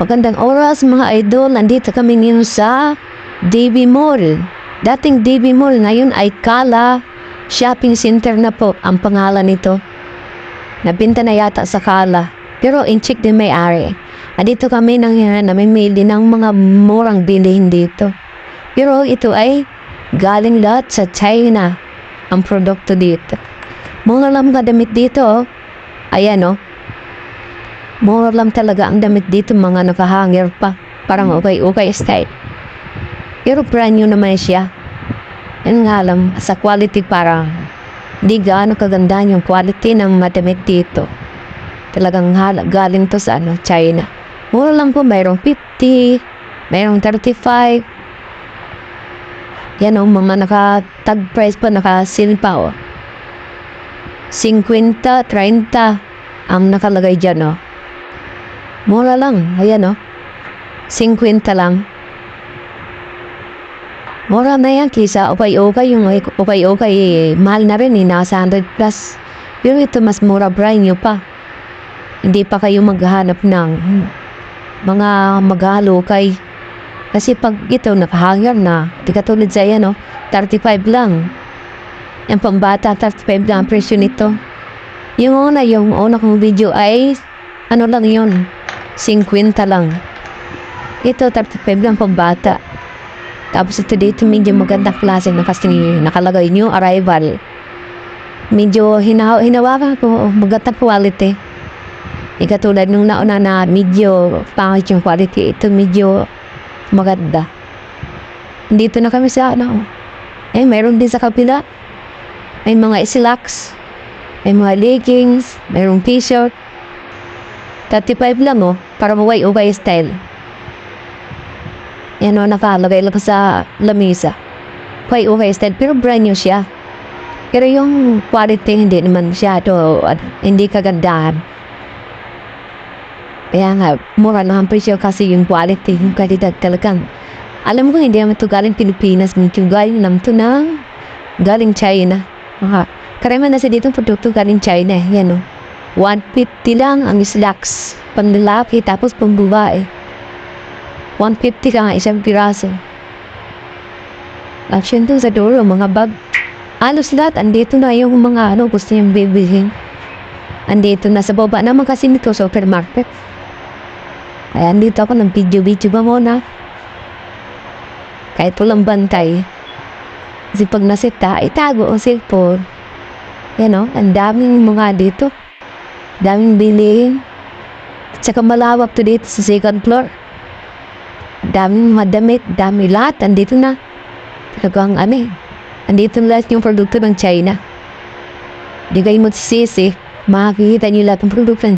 Magandang oras mga idol. Nandito kami ngayon sa DB Mall. Dating DB Mall ngayon ay Kala Shopping Center na po ang pangalan nito. Nabinta na yata sa Kala. Pero in-check din may-ari. Nandito kami nang namimili ng mga murang bilhin dito. Pero ito ay galing lahat sa China ang produkto dito. Mura lang mga damit dito. oh. Ayan oh. Mura lang talaga ang damit dito mga nakahanger pa. Parang okay-okay style. Pero brand new naman siya. Yan nga lang, sa quality parang di gaano kaganda yung quality ng mga damit dito. Talagang hala, galing to sa ano, China. Mura lang po, mayroong 50, mayroong 35. Yan o, mga naka-tag price pa, naka-seal pa o. 50, 30 ang nakalagay dyan o. Mura lang, ayan o. 50 lang. Mura na yan, kisa okay-okay, yung okay-okay, eh, mahal na rin eh, nasa 100 plus. Pero ito mas mura, brand new pa. Hindi pa kayo maghahanap ng mga maghalo kay kasi pag ito nakahanger na, di katulad sa yan, no? 35 lang. Yung pambata, 35 lang ang presyo nito. Yung una, yung una kong video ay, ano lang yun, 50 lang. Ito, 35 lang pambata. Tapos ito dito, medyo magandang klase na kasi nakalagay new arrival. Medyo hinaw hinawakan ko, magandang quality. Eh, katulad nung nauna na medyo pangit yung quality, ito medyo maganda. Dito na kami sa ano. Eh, mayroon din sa kapila. May mga slacks. May mga leggings. Mayroong t-shirt. 35 lang oh. Para maway-ubay style. Yan o, nakalagay lang sa lamisa. Way-ubay style. Pero brand new siya. Pero yung quality hindi naman siya to, hindi kagandahan. Kaya nga, mura lang ang presyo kasi yung quality, yung kalidad talagang. Alam ko hindi naman ito galing Pilipinas, ito galing naman ito na galing China. Mga, karamihan na sa dito produkto galing China, yan o. 150 lang ang slacks, panlalaki, tapos pambabae. 150 ka nga isang piraso. Action to sa dulo, mga bag. Alos lahat, andito na yung mga ano, gusto niyang bibilhin. Andito na sa baba naman kasi nito supermarket. Ayan, dito ako ng video-video ba muna. Kahit walang bantay. Kasi pag nasita, itago ang cellphone. Yan o, ang daming mga dito. Daming bilihin. At saka malawak to dito sa second floor. Daming madamit, dami lahat. Andito na. Talagang ano eh. Andito na lahat yung produkto ng China. Di kayo magsisisi. Makikita niyo lahat ng produkto ng